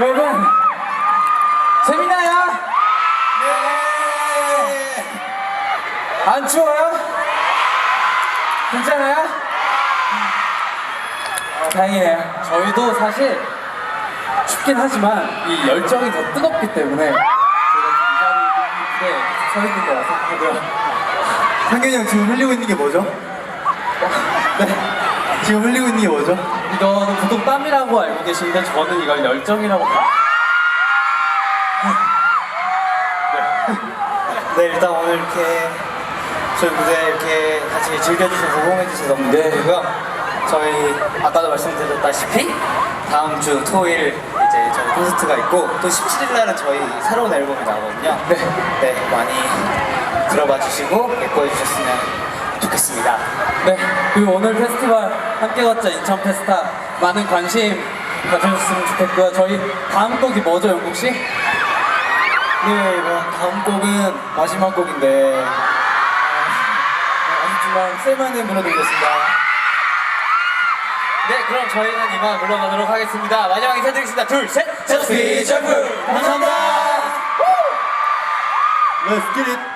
여러분 재밌나요? 네. 안 추워요? 괜찮아요? 어, 다행이네요. 저희도 사실 춥긴 하지만 이 열정이 더 뜨겁기 때문에 저희가 자리에 서 있는 거라 생각하고요. 상균이 형 지금 흘리고 있는 게 뭐죠? 네. 지금 흘리고 있는 게 뭐죠? 이거는 보통 땀이라고 알고 계시는데 저는 이걸 열정이라고 봐요. 네 일단 오늘 이렇게 저희 무대 이렇게 같이 즐겨주셔서 호응해주셔서 너무 네. 감사드리고요 저희 아까도 말씀드렸다시피 다음 주 토요일 이제 저희 콘서트가 있고 또 17일 날은 저희 새로운 앨범이 나오거든요 네. 네 많이 들어봐 주시고 예뻐해 주셨으면 좋겠습니다 네, 그리고 오늘 페스티벌 함께 걷자 인천 페스타 많은 관심 가져주셨으면 좋겠고요. 저희 다음 곡이 뭐죠, 영국 씨? 네 이번 다음 곡은 마지막 곡인데 아쉽지만 셀만은 불러드리겠습니다 네 그럼 저희는 이만 물러가도록 하겠습니다 마지막 인사드리겠습니다 둘셋 저스피 점프! 감사합니다 Let's get it.